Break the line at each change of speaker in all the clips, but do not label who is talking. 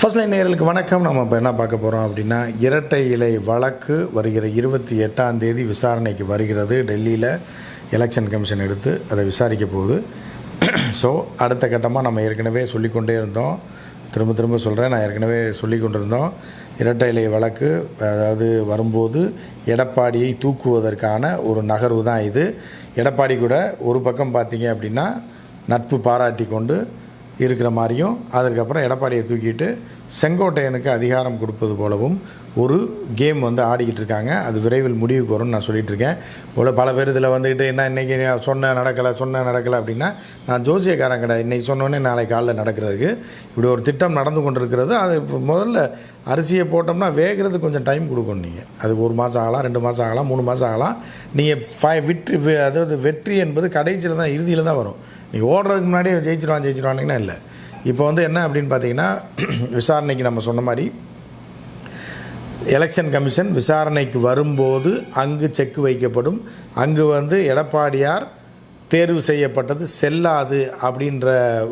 First line நேர்களுக்கு வணக்கம். நம்ம இப்போ என்ன பார்க்க போகிறோம் அப்படின்னா இரட்டை இலை வழக்கு வருகிற இருபத்தி எட்டாம் தேதி விசாரணைக்கு வருகிறது. டெல்லியில் எலெக்ஷன் கமிஷன் எடுத்து அதை விசாரிக்க போகுது. ஸோ அடுத்த கட்டமாக நம்ம ஏற்கனவே சொல்லிக்கொண்டே இருந்தோம். திரும்ப திரும்ப சொல்கிறேன் நான் ஏற்கனவே சொல்லி கொண்டிருந்தோம். இரட்டை இலை வழக்கு அதாவது வரும்போது எடப்பாடியை தூக்குவதற்கான ஒரு நகர்வு தான் இது. எடப்பாடி கூட ஒரு பக்கம் பார்த்தீங்க அப்படின்னா நட்பு பாராட்டி கொண்டு இருக்கிற மாதிரியும் அதற்கப்புறம் எடப்பாடியை தூக்கிட்டு செங்கோட்டையனுக்கு அதிகாரம் கொடுப்பது போலவும் ஒரு கேம் வந்து ஆடிக்கிட்டு இருக்காங்க. அது விரைவில் முடிவுக்கு வரும்னு நான் சொல்லிகிட்டு இருக்கேன். இவ்வளோ பல பேர் இதில் வந்துக்கிட்டு என்ன இன்றைக்கி சொன்ன நடக்கலை சொன்ன நடக்கலை அப்படின்னா நான் ஜோசியக்காரன் கிடையாது. இன்றைக்கி சொன்னோன்னே நாளைக்கு காலைல நடக்கிறதுக்கு. இப்படி ஒரு திட்டம் நடந்து கொண்டிருக்கிறது. அது இப்போ முதல்ல அரிசியை போட்டோம்னா வேகிறது கொஞ்சம் டைம் கொடுக்கணும் நீங்கள் அது ஒரு மாதம் ஆகலாம் ரெண்டு மாதம் ஆகலாம் மூணு மாதம் ஆகலாம். நீங்கள் ஃபை வெற்றி அதாவது வெற்றி என்பது கடைசியில் தான் இறுதியில் தான் வரும். நீ ஓடுறதுக்கு முன்னாடியே ஜெயிச்சிருவான் ஜெயிச்சிருவானுங்கன்னா இல்லை. இப்போ வந்து என்ன அப்படின்னு பார்த்தீங்கன்னா விசாரணைக்கு நம்ம சொன்ன மாதிரி எலெக்ஷன் கமிஷன் விசாரணைக்கு வரும்போது அங்கு செக் வைக்கப்படும். அங்கு வந்து எடப்பாடியார் தேர்வு செய்யப்பட்டது செல்லாது அப்படின்ற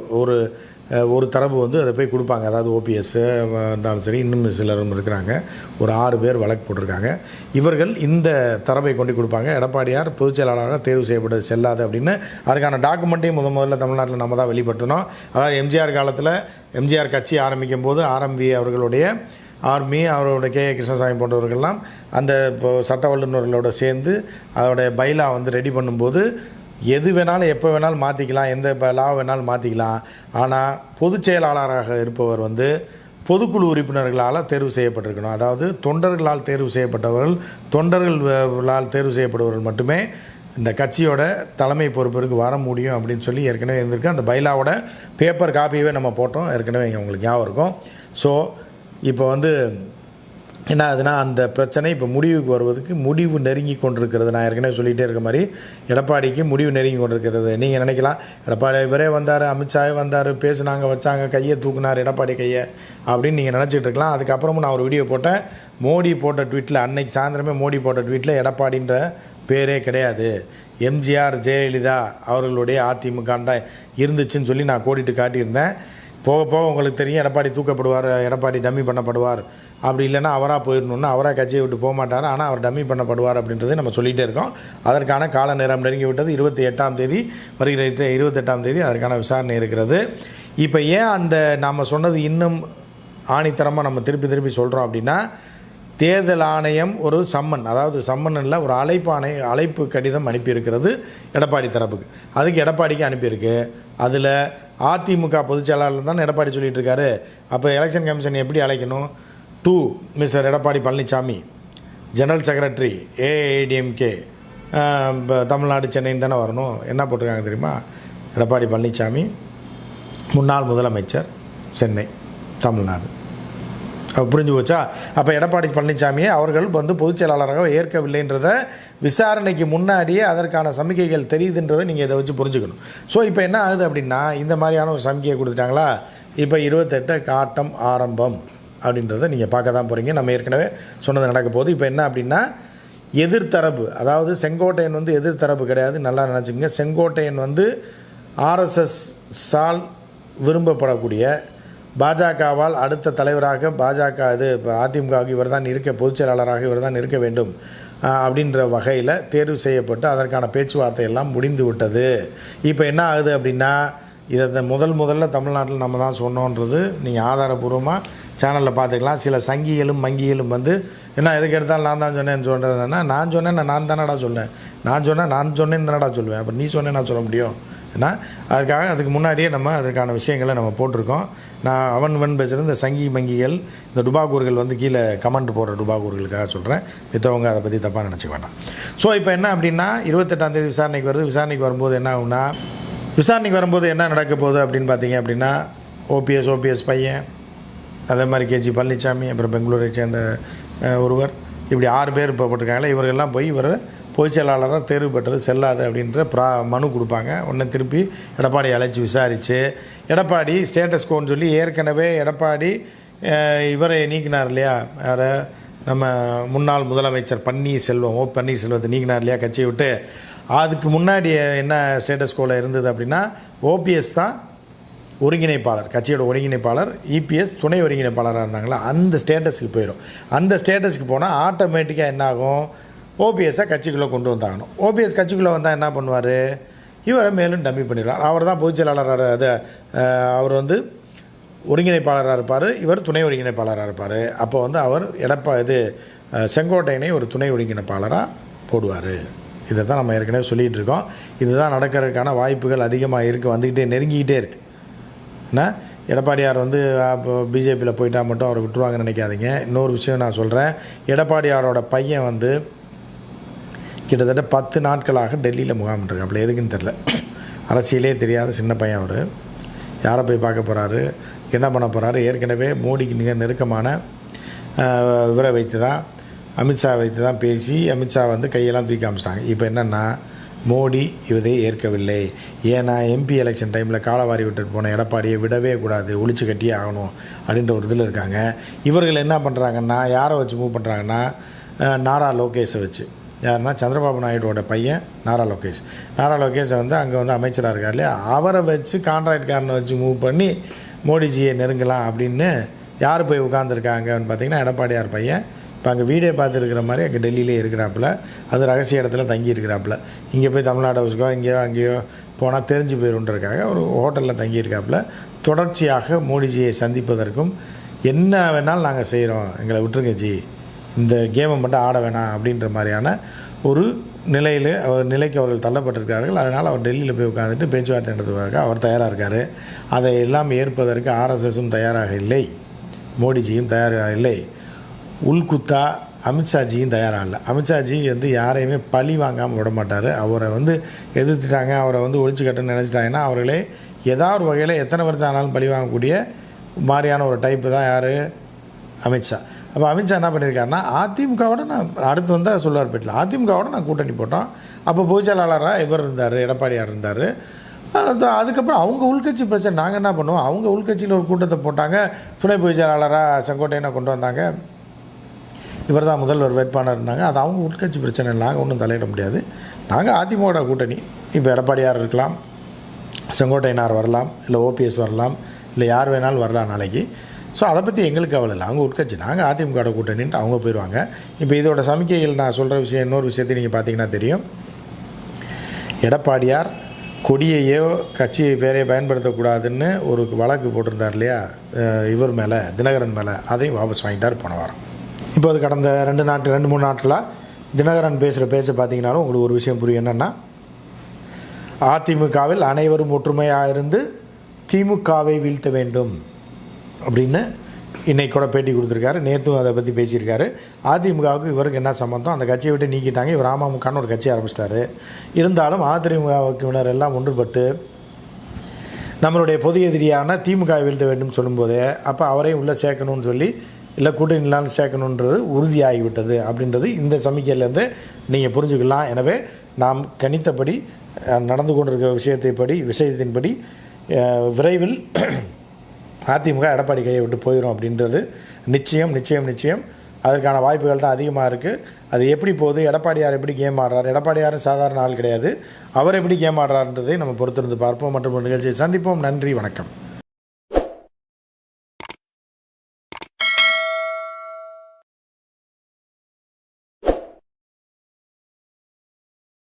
ஒரு ஒரு தரப்பு வந்து அதை போய் கொடுப்பாங்க. அதாவது ஓபிஎஸ் இருந்தாலும் சரி இன்னும் சிலரும் இருக்கிறாங்க. ஒரு ஆறு பேர் வழக்கு போட்டிருக்காங்க. இவர்கள் இந்த தரப்பை கொண்டு கொடுப்பாங்க. எடப்பாடியார் பொதுச் செயலாளராக தேர்வு செய்யப்பட்டது செல்லாது அப்படின்னு அதுக்கான டாக்குமெண்ட்டையும் முத முதல்ல தமிழ்நாட்டில் நம்ம தான் வெளிப்படுத்தினோம் அதாவது எம்ஜிஆர் காலத்தில் எம்ஜிஆர் கட்சி ஆரம்பிக்கும் போது ஆர்எம்வி அவர்களுடைய ஆர்மி அவரோட கே கிருஷ்ணசாமி போன்றவர்கள்லாம் அந்த இப்போ சட்ட வல்லுநர்களோட சேர்ந்து அதோடைய பைலா வந்து ரெடி பண்ணும்போது எது வேணாலும் எப்போ வேணாலும் மாற்றிக்கலாம் எந்த லா வேணாலும் மாற்றிக்கலாம் ஆனால் பொதுச் செயலாளராக இருப்பவர் வந்து பொதுக்குழு உறுப்பினர்களால் தேர்வு செய்யப்பட்டிருக்கணும். அதாவது தொண்டர்களால் தேர்வு செய்யப்பட்டவர்கள் தொண்டர்களால் தேர்வு செய்யப்படுபவர்கள் மட்டுமே இந்த கட்சியோட தலைமை பொறுப்பிற்கு வர முடியும் அப்படின்னு சொல்லி ஏற்கனவே இருந்திருக்கு. அந்த பைலாவோட பேப்பர் காப்பியவே நம்ம போட்டோம். ஏற்கனவே இங்கே உங்களுக்கு ஞாபகம் இருக்கும். ஸோ இப்போ வந்து என்ன ஆகுதுன்னா அந்த பிரச்சனை இப்போ முடிவுக்கு வருவதற்கு முடிவு நெருங்கி கொண்டிருக்கிறது. நான் ஏற்கனவே சொல்லிகிட்டே இருக்க மாதிரி எடப்பாடிக்கு முடிவு நெருங்கி கொண்டிருக்கிறது. நீங்கள் நினைக்கலாம் எடப்பாடி இவரே வந்தார் அமித்ஷாவே வந்தார் பேசுனாங்க வச்சாங்க கையை தூக்குனார் எடப்பாடி கையை அப்படின்னு நீங்கள் நினச்சிட்டு இருக்கலாம். அதுக்கப்புறமும் நான் ஒரு வீடியோ போட்டேன். மோடி போட்ட ட்வீட்டில் அன்னைக்கு சாயந்தரமே மோடி போட்ட ட்வீட்டில் எடப்பாடின்ற பேரே கிடையாது. எம்ஜிஆர் ஜெயலலிதா அவர்களுடைய அதிமுகான் தான் இருந்துச்சுன்னு சொல்லி நான் கோடிட்டு காட்டியிருந்தேன். போக போக உங்களுக்கு தெரியும் எடப்பாடி தூக்கப்படுவார் எடப்பாடி டம்மி பண்ணப்படுவார். அப்படி இல்லைன்னா அவராக போயிடணும்னா அவராக கட்சியை விட்டு போக மாட்டார். ஆனால் அவர் டம்மி பண்ணப்படுவார் அப்படின்றதை நம்ம சொல்லிகிட்டே இருக்கோம். அதற்கான கால நேரம் நெருங்கி விட்டது. இருபத்தி எட்டாம் தேதி வருகிற இருபத்தெட்டாம் தேதி அதற்கான விசாரணை இருக்கிறது. இப்போ ஏன் அந்த நாம் சொன்னது இன்னும் ஆணித்தரமாக நம்ம திருப்பி திருப்பி சொல்கிறோம் அப்படின்னா தேர்தல் ஆணையம் ஒரு சம்மன் அதாவது சம்மன் இல்லை ஒரு அழைப்பு ஆணை அழைப்பு கடிதம் அனுப்பியிருக்கிறது எடப்பாடி தரப்புக்கு. அதுக்கு எடப்பாடிக்கு அனுப்பியிருக்கு. அதில் அதிமுக பொதுச்செயலாளர் தான் எடப்பாடி சொல்லிட்டு இருக்காரு அப்போ எலெக்ஷன் கமிஷன் எப்படி அழைக்கணும்? To mister Edappadi Palaniswami general secretary AIADMK Tamil Nadu சென்னைன்னு தானே வரணும். என்ன போட்டிருக்காங்க தெரியுமா? எடப்பாடி பழனிசாமி முன்னாள் முதலமைச்சர் சென்னை தமிழ்நாடு. புரிஞ்சு போச்சா அப்போ எடப்பாடி பழனிசாமியை அவர்கள் வந்து பொதுச் செயலாளராக ஏற்கவில்லைன்றத விசாரணைக்கு முன்னாடியே அதற்கான சமிக்கைகள் தெரியுதுன்றதை நீங்கள் இதை வச்சு புரிஞ்சுக்கணும். ஸோ இப்போ என்ன ஆகுது அப்படின்னா இந்த மாதிரியான ஒரு சமிக்கையை கொடுத்துட்டாங்களா? இப்போ இருபத்தெட்டு காட்டம் ஆரம்பம் அப்படின்றத நீங்கள் பார்க்க தான் போகிறீங்க நம்ம ஏற்கனவே சொன்னது நடக்க போகுது. இப்போ என்ன அப்படின்னா எதிர்த்தரப்பு அதாவது செங்கோட்டையன் வந்து எதிர்த்தரப்பு கிடையாது. நல்லா நினச்சிங்க செங்கோட்டையன் வந்து ஆர்எஸ்எஸ் சால் விரும்பப்படக்கூடிய பாஜகவால் அடுத்த தலைவராக பாஜக இது இப்போ அதிமுகவுக்கு இவர் தான் இருக்க பொதுச் செயலாளராக இவர் தான் இருக்க வேண்டும் அப்படின்ற வகையில் தேர்வு செய்யப்பட்டு அதற்கான பேச்சுவார்த்தை எல்லாம் முடிந்து விட்டது. இப்போ என்ன ஆகுது அப்படின்னா இதை முதல் முதல்ல தமிழ்நாட்டில் நம்ம தான் சொன்னோன்றது நீங்கள் ஆதாரபூர்வமாக சேனலில் பார்த்துக்கலாம். சில சங்கிகளும் மங்கிகளும் வந்து என்ன எதுக்கு எடுத்தாலும் நான் தான் சொன்னேன்னு சொல்கிறேன்னா நான் சொன்னேன் நான் தானடா சொன்னேன் நான் சொன்னேன் நான் சொன்னேன்னு தானடா சொல்லுவேன் அப்போ நீ சொன்னேன் நான் சொல்ல முடியும். ஏன்னா அதுக்காக அதுக்கு முன்னாடியே நம்ம அதற்கான விஷயங்களை நம்ம போட்டிருக்கோம். நான் அவன் வன் பேசுகிறது இந்த சங்கி மங்கிகள் இந்த டுபாகூர்கள் வந்து கீழே கமெண்ட் போடுற டுபாகூர்களுக்காக சொல்கிறேன் மித்தவங்க அதை பற்றி தப்பாக நினச்சிக்க வேண்டாம். ஸோ இப்போ என்ன அப்படின்னா இருபத்தெட்டாம் தேதி விசாரணைக்கு வருது. விசாரணைக்கு வரும்போது என்ன ஆகுனா விசாரணைக்கு வரும்போது என்ன நடக்க போகுது அப்படின்னு பார்த்தீங்க அப்படின்னா ஓபிஎஸ் ஓபிஎஸ் பையன் அதே மாதிரி கேஜி பழனிசாமி அப்புறம் பெங்களூரை சேர்ந்த ஒருவர். இப்படி ஆறு பேர் இப்போ போட்டிருக்காங்களே இவர்கள்லாம் போய் இவர் பொதுச் செயலாளராக தேர்வு பெற்றது செல்லாது அப்படின்ற ப்ரா மனு கொடுப்பாங்க. உடனே திருப்பி எடப்பாடி அழைச்சி விசாரித்து எடப்பாடி ஸ்டேட்டஸ் கோன்னு சொல்லி ஏற்கனவே எடப்பாடி இவரை நீக்கினார் இல்லையா? வேறு நம்ம முன்னாள் முதலமைச்சர் பன்னீர்செல்வம் ஓ பன்னீர்செல்வத்தை நீக்கினார் இல்லையா? கட்சியை விட்டு. அதுக்கு முன்னாடி என்ன ஸ்டேட்டஸ் கோவில் இருந்தது அப்படின்னா ஓபிஎஸ் தான் ஒருங்கிணைப்பாளர் கட்சியோட ஒருங்கிணைப்பாளர் இபிஎஸ் துணை ஒருங்கிணைப்பாளராக இருந்தாங்களா? அந்த ஸ்டேட்டஸுக்கு போயிடும் அந்த ஸ்டேட்டஸ்க்கு போனால் ஆட்டோமேட்டிக்காக என்னாகும்? ஓபிஎஸ்ஸை கட்சிக்குள்ளே கொண்டு வந்தாகணும். ஓபிஎஸ் கட்சிக்குள்ளே வந்தால் என்ன பண்ணுவார்? இவரை மேலும் டம்மி பண்ணிடலாம். அவர் தான் பொதுச் செயலாளராக அதை அவர் வந்து ஒருங்கிணைப்பாளராக இருப்பார். இவர் துணை ஒருங்கிணைப்பாளராக இருப்பார். அப்போ வந்து அவர் எடப்பா இது செங்கோட்டையினை செங்கோட்டையனை ஒரு துணை ஒருங்கிணைப்பாளராக போடுவார். இதை தான் நம்ம ஏற்கனவே சொல்லிகிட்டு இருக்கோம். இதுதான் நடக்கிறதுக்கான வாய்ப்புகள் அதிகமாக இருக்குது வந்துக்கிட்டே நெருங்கிக்கிட்டே இருக்குது என்ன? எடப்பாடியார் வந்து அப்போ பிஜேபியில் போயிட்டால் மட்டும் அவரை விட்டுருவாங்கன்னு நினைக்காதீங்க. இன்னொரு விஷயம் நான் சொல்கிறேன் எடப்பாடியாரோட பையன் வந்து கிட்டத்தட்ட பத்து நாட்களாக டெல்லியில் முகாமிட்டுருக்காப்புல எதுக்குன்னு தெரில அரசியலே தெரியாத சின்ன பையன் அவர். யாரை போய் பார்க்க போகிறாரு என்ன பண்ண போகிறாரு ஏற்கனவே மோடிக்கு மிக நெருக்கமான விவரம் இவரை வைத்து தான் அமித்ஷா வைத்து தான் பேசி அமித்ஷா வந்து கையெல்லாம் தூக்கி காமிச்சிட்டாங்க. இப்போ என்னென்னா மோடி இதை ஏற்கவில்லை. ஏன்னா எம்பி எலெக்ஷன் டைமில் காலவாரி விட்டுட்டு போன எடப்பாடியை விடவே கூடாது ஒழிச்சு கட்டியே ஆகணும் அப்படின்ற ஒரு இதில் இருக்காங்க. இவர்கள் என்ன பண்ணுறாங்கன்னா யாரை வச்சு மூவ் பண்ணுறாங்கன்னா நாரா லோகேஷை வச்சு. யாருன்னா சந்திரபாபு நாயுடுவோட பையன் நாரா லோகேஷ். நாரா லோகேஷை வந்து அங்கே வந்து அமைச்சராக இருக்கார் இல்லையா? அவரை வச்சு கான்ட்ராக்ட்காரனை வச்சு மூவ் பண்ணி மோடிஜியை நெருங்கலாம் அப்படின்னு யார் போய் உட்காந்துருக்காங்கன்னு பார்த்தீங்கன்னா எடப்பாடியார் பையன் இப்போ அங்கே வீடியோ பார்த்துருக்கிற மாதிரி அங்கே டெல்லியிலே இருக்கிறாப்புல. அது ரகசிய இடத்துல தங்கி இருக்கிறாப்புல இங்கே போய் தமிழ்நாடு ஹவுஸ்க்கோ இங்கேயோ அங்கேயோ போனால் தெரிஞ்சு போயிருன்றதுக்காக ஒரு ஹோட்டலில் தங்கியிருக்காப்புல தொடர்ச்சியாக மோடிஜியை சந்திப்பதற்கும் என்ன வேணாலும் நாங்கள் செய்கிறோம் எங்களை விட்டுருங்க ஜி. இந்த கேமை மட்டும் ஆட வேணாம் அப்படின்ற மாதிரியான ஒரு நிலையில் அவர் நிலைக்கு அவர்கள் தள்ளப்பட்டிருக்கிறார்கள். அதனால் அவர் டெல்லியில் போய் உட்காந்துட்டு பேச்சுவார்த்தை நடத்துவதற்கு அவர் தயாராக இருக்கார். அதை எல்லாம் ஏற்பதற்கு ஆர்எஸ்எஸும் தயாராக இல்லை. மோடிஜியும் தயாராக இல்லை. உள்குத்தா அமித்ஷாஜியும் தயாராக இல்லை அமித்ஷாஜி வந்து யாரையுமே பழி வாங்காமல் விட மாட்டார். அவரை வந்து எதிர்த்துட்டாங்க அவரை வந்து ஒழிச்சு கட்டணும்னு நினச்சிட்டாங்கன்னா அவர்களே ஏதாவது ஒரு வகையில் எத்தனை வருஷம் ஆனாலும் பழி வாங்கக்கூடிய மாதிரியான ஒரு டைப்பு தான் யார்? அமித்ஷா. அப்போ அமித்ஷா என்ன பண்ணியிருக்காருன்னா அதிமுகவோட நான் அடுத்து வந்தால் சொல்லுவார் பேட்டில் அதிமுகவோட நான் கூட்டணி போட்டோம். அப்போ பொதுச்செயலாளராக இவர் இருந்தார் எடப்பாடியார் இருந்தார். அதுக்கப்புறம் அவங்க உள்கட்சி பிரச்சனை நாங்கள் என்ன பண்ணுவோம்? அவங்க உள்கட்சியில் ஒரு கூட்டத்தை போட்டாங்க துணை பொதுச்செயலாளராக செங்கோட்டையனை கொண்டு வந்தாங்க. இவர் தான் முதல்வர் வேட்பாளர் இருந்தாங்க. அது அவங்க உட்கட்சி பிரச்சனை நாங்கள் ஒன்றும் தலையிட முடியாது. நாங்கள் அதிமுக கூட்டணி. இப்போ எடப்பாடியார் இருக்கலாம் செங்கோட்டையனார் வரலாம் இல்லை ஓபிஎஸ் வரலாம் இல்லை யார் வேணாலும் வரலாம் நாளைக்கு. ஸோ அதை பற்றி எங்களுக்கு கவலை இல்லை. அவங்க உட்கட்சி. நாங்கள் அதிமுக கூட்டணின்ட்டு அவங்க போயிடுவாங்க இப்போ இதோட சமிக்கைகள் நான் சொல்கிற விஷயம் இன்னொரு விஷயத்தை நீங்கள் பார்த்தீங்கன்னா தெரியும். எடப்பாடியார் கொடியையோ கட்சி பேரையோ பயன்படுத்தக்கூடாதுன்னு ஒரு வழக்கு போட்டிருந்தார் இல்லையா? இவர் மேலே தினகரன் மேலே அதையும் வாபஸ் வாங்கிட்டார் போன வாரம். இப்போ அது கடந்த ரெண்டு நாட்டு ரெண்டு மூணு நாட்டில் தினகரன் பேசுகிற பேச்சை பார்த்தீங்கன்னாலும் உங்களுக்கு ஒரு விஷயம் புரியும். என்னென்னா அதிமுகவில் அனைவரும் ஒற்றுமையாக இருந்து திமுகவை வீழ்த்த வேண்டும் அப்படின்னு இன்னைக்கு கூட பேட்டி கொடுத்துருக்காரு. நேற்றும் அதை பற்றி பேசியிருக்காரு. அதிமுகவுக்கு இவருக்கு என்ன சம்மந்தம் அந்த கட்சியை விட்டு நீக்கிட்டாங்க. இவர் அமமுகன்னு ஒரு கட்சி ஆரம்பிச்சிட்டாரு. இருந்தாலும் அதிமுகவுக்குனர் எல்லாம் ஒன்றுபட்டு நம்மளுடைய பொது எதிரியான திமுக வீழ்த்த வேண்டும் சொல்லும்போதே அப்போ அவரையும் உள்ளே சேர்க்கணும்னு சொல்லி இல்லை கூட்டணி இல்லாமல் சேர்க்கணுன்றது உறுதியாகிவிட்டது அப்படின்றது இந்த சமிக்கையிலேருந்து நீங்கள் புரிஞ்சுக்கலாம். எனவே நாம் கணித்தபடி நடந்து கொண்டிருக்கிற விஷயத்தை படி விஷயத்தின்படி விரைவில் அதிமுக எடப்பாடி கையை விட்டு போயிடும் அப்படின்றது நிச்சயம் நிச்சயம் நிச்சயம். அதற்கான வாய்ப்புகள் தான் அதிகமாக இருக்குது அது எப்படி போகுது? எடப்பாடியார் எப்படி கேம் ஆடுறார்? எடப்பாடியாரும் சாதாரண ஆள் கிடையாது. அவர் எப்படி கேம் ஆடுறாருன்றதை நம்ம பொறுத்திருந்து பார்ப்போம். மற்றும் நிகழ்ச்சியை சந்திப்போம். நன்றி வணக்கம்.